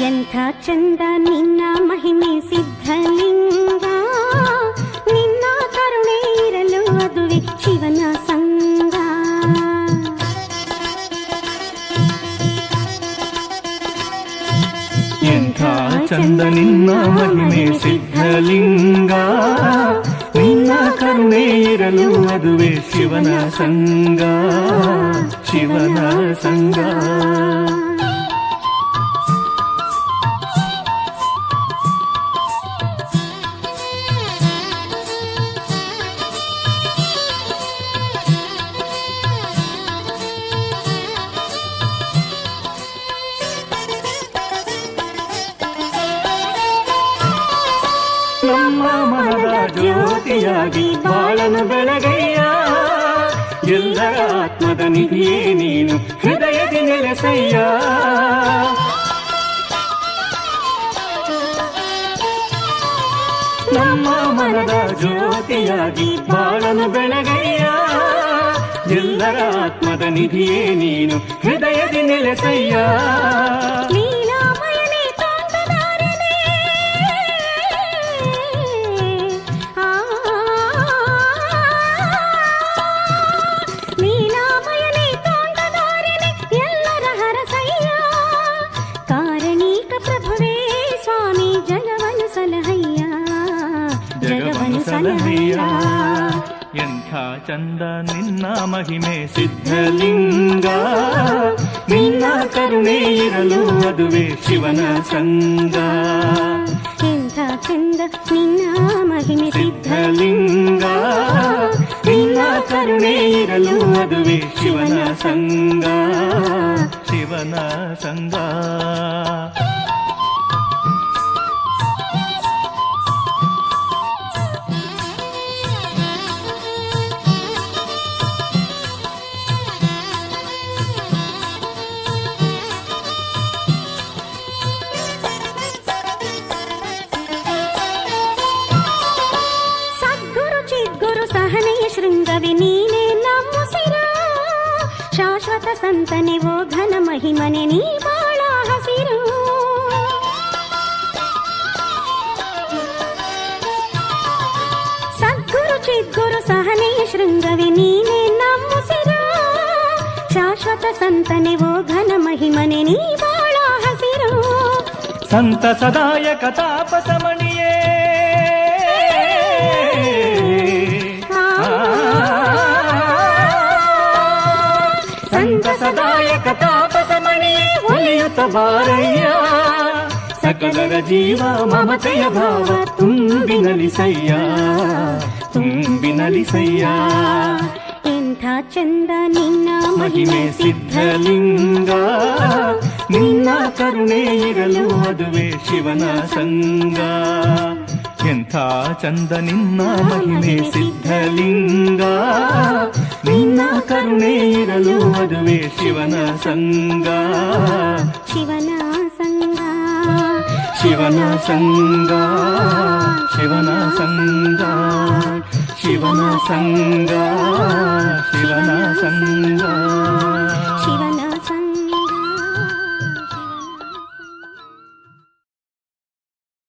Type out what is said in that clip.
ಎಂಥ ಚಂದ ನಿನ್ನ ಮಹಿಮೆ ಸಿದ್ಧಲಿಂಗ ನಿನ್ನ ಕರುಣೆ ಇರಲು ಅದುವೆ ಶಿವನ ಸಂಗ ಎಂಥ ಚಂದ ನಿನ್ನ ಮಹಿಮೆ ಸಿದ್ಧಲಿಂಗ ನಿನ್ನ ಕರುಣೆ ಇರಲು ಅದುವೆ ಶಿವನ ಸಂಗ ಶಿವನ ಸಂಗ ನಮ್ಮ ಮನದ ಜ್ಯೋತಿಯಾಗಿ ಬಾಳನು ಬೆಳಗಯ್ಯ. ಎಲ್ಲರ ಆತ್ಮದ ನಿಧಿಯೇ ನೀನು, ಹೃದಯದಿ ನೆಲೆಸಯ್ಯ. ನಮ್ಮ ಮನದ ಜ್ಯೋತಿಯಾಗಿ ಬಾಳನು ಬೆಳಗಯ್ಯ. ಎಲ್ಲರ ಆತ್ಮದ ನಿಧಿಯೇ ನೀನು, ಹೃದಯದಿ ನೆಲೆಸಯ್ಯ. ಜಗವನು ಎಂಥ ಚಂದ ನಿನ್ನ ಮಹಿಮೆ ಸಿದ್ಧಲಿಂಗ. ನಿನ್ನ ಕರುಣೆ ಇರಲು ಅದುವೆ ಶಿವನ ಸಂಗ. ಎಂಥ ಚಂದ ನಿನ್ನ ಮಹಿಮೆ ಸಿದ್ಧಲಿಂಗ. ನಿನ್ನ ಕರುಣೆ ಇರಲು ಅದುವೆ ಶಿವನ ಸಂಗ. ಶಿವನ ಸಂಗ. ಶಾಶ್ವತ ಸಂತನೆ ಓ ಘನ ಮಹಿಮನೆ ನೀ ಬಾಳ ಹಸಿರು ಸದ್ಗುರು ಚಿದ್ಗುರು ಸಹನೆಯ ಶೃಂಗವಿ ನೀನೇ ನಮ್ಮುಸಿರ ಶಾಶ್ವತ ಸಂತನೆ ಓ ಘನ ಮಹಿಮನೆ ನೀ ಬಾಳ ಹಸಿರು ಸಂತ ಸದಾಯಕ ತಾಪಸಮಣಿಯೇ ಬಾರಯ್ಯ. ಸಕಲರ ಜೀವ ಮಮತೆಯ ಭಾವ ತುಂಬಿನಲಿಸಯ್ಯ ತುಂಬಿನಲಿಸಯ್ಯ ಎಂಥ ಚಂದ ನಿನ್ನ ಮಹಿಮೆ ಸಿದ್ಧಲಿಂಗ. ನಿನ್ನ ಕರುಣೆ ಇರಲು ಅದುವೆ ಶಿವನ ಸಂಗ. ಎಂಥ ಚಂದ ನಿನ್ನ ಮಹಿಮೆ ಸಿದ್ಧಲಿಂಗ. ಕರುಣೆ ಇರಲು ಅದುವೆ ಶಿವನ ಸಂಗ ಶಿವನ ಸಂಗ ಶಿವನ ಸಂಗ ಶಿವನ ಸಂಗ ಶಿವನ ಸಂಗ ಶಿವನ ಸಂಗ